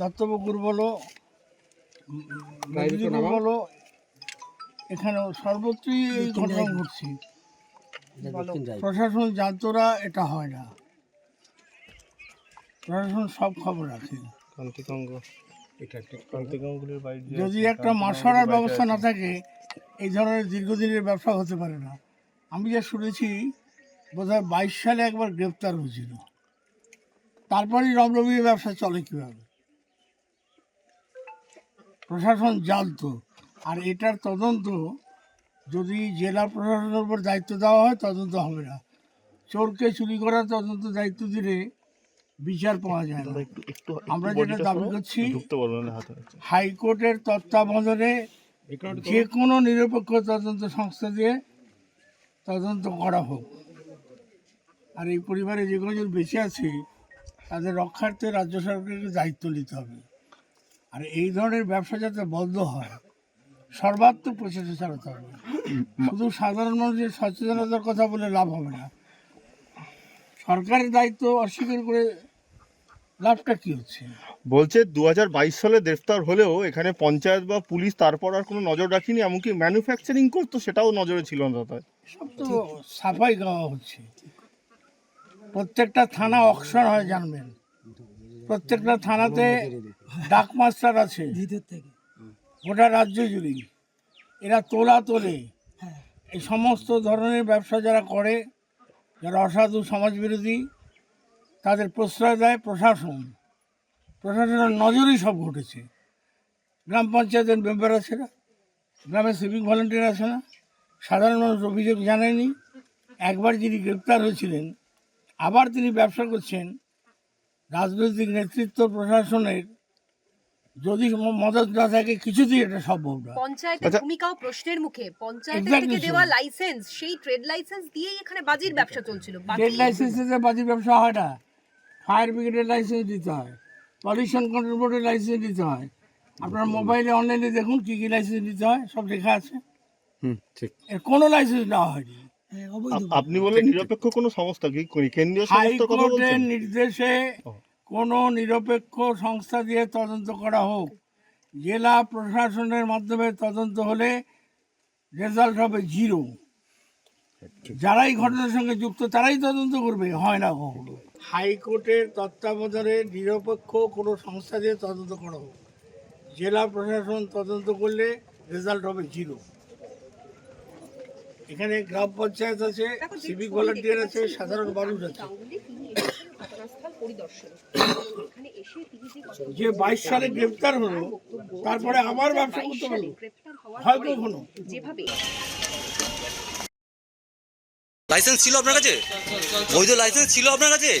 দত্তপুকুর বলো বলো এখানে সর্বত্রই এই ঘটনা ঘটছে। প্রশাসন জানতোরা এটা হয় না। প্রশাসন সব খবর রাখে যদি একটা মাসরার ব্যবস্থা না থাকে এই ধরনের দীর্ঘদিনের ব্যবসা হতে পারে না। আমি যা শুনেছি বোধহয় বাইশ সালে একবার গ্রেপ্তার হয়েছিল। তারপরেই রমরমির ব্যবসা চলে কীভাবে? প্রশাসন জানতো। আর এটার তদন্ত যদি জেলা প্রশাসনের উপর দায়িত্ব দেওয়া হয় তদন্ত হবে না। চোরকে চুরি করার তদন্ত দায়িত্ব দিলে বিচার পাওয়া যায় না। আমরা যেটা দাবি করছি হাইকোর্টের তত্ত্বাবধানে যে কোনো নিরপেক্ষ তদন্ত সংস্থা দিয়ে তদন্ত করা হোক। আর এই পরিবারে যে কজন বেঁচে আছে তাদের রক্ষার্থে রাজ্য সরকারকে দায়িত্ব নিতে হবে। আর এই ধরনের ব্যবসা যাতে বন্ধ হয় সর্বাত্মক প্রচেষ্টা চালাতে হবে। শুধু সাধারণ মানুষের সচেতনতার কথা বলে লাভ হবে না। সরকারের দায়িত্ব অস্বীকার করে লাভটা কি হচ্ছে? বলছে দু হাজার বাইশ সালে গ্রেফতার হলেও এখানে পঞ্চায়েত বা পুলিশ তারপর আর কোনো নজর রাখিনি এমনকি ম্যানুফ্যাকচারিং করতো সেটাও নজরে ছিল না তাতে। সব তো সাফাই গাওয়া হচ্ছে। প্রত্যেকটা থানা অকশন হয় জানবেন। প্রত্যেকটা থানাতে ডাক মাস্টার আছে। গোটা রাজ্য জুড়ে। এরা তোলা তোলে। এই সমস্ত ধরনের ব্যবসা যারা করে যারা অসাধু সমাজবিরোধী তাদের প্রশ্রয় দেয় প্রশাসন। প্রশাসনের নজরেই সব ঘটেছে। গ্রাম পঞ্চায়েতের মেম্বার আছে না গ্রামে সিভিক ভলেন্টিয়ার আছে না সাধারণ মানুষ অভিযোগ জানায়নি। একবার যিনি গ্রেপ্তার হয়েছিলেন আবার তিনি ব্যবসা করছেন। রাজনৈতিক নেতৃত্ব প্রশাসনের। যদি মদত না থাকে কিছুতেই এটা সম্ভব না। পঞ্চায়েতের আচ্ছা। ভূমিকাও প্রশ্নের মুখে। Exactly থেকে দেওয়া লাইসেন্স সেই ট্রেড লাইসেন্স দিয়েই এখানে বাজির ব্যবসা চলছিল। ট্রেড লাইসেন্সে বাজির ব্যবসা হয় না ফায়ার ব্রিগেডের লাইসেন্স দিতে হয় পলিউশন কন্ট্রোল বোর্ডের লাইসেন্স দিতে হয়। আপনার মোবাইলে অনলাইনে দেখুন কী কী লাইসেন্স দিতে হয় সব লেখা আছে। এর কোনো লাইসেন্স নেওয়া হয়নি। আপনি বলেন নিরপেক্ষ কোনো সংস্থা কি? করি কেন্দ্রীয় সংস্থার কথা হাইকোর্টের বলছেন? নির্দেশে। কোনো নিরপেক্ষ সংস্থা দিয়ে তদন্ত করা হোক। জেলা প্রশাসনের মাধ্যমে তদন্ত হলে রেজাল্ট হবে জিরো। যারাই ঘটনার সঙ্গে যুক্ত তারাই তদন্ত করবে হয় না কখনো। হাইকোর্টের তত্ত্বাবধানে নিরপেক্ষ কোনো সংস্থা দিয়ে তদন্ত করা হোক। জেলা প্রশাসন তদন্ত করলে রেজাল্ট হবে জিরো। এখানে গ্রাম পঞ্চায়েত আছে সিভিক ভলান্টিয়ার আছে সাধারণ মানুষ আছে। যে বাইশ সালে গ্রেপ্তার হলো তারপরে আবার ব্যবসা করতে পারল। গ্রেপ্তার হওয়ার হয় যেভাবে লাইসেন্স ছিল আপনার কাছে? বৈধ লাইসেন্স ছিল আপনার কাছে?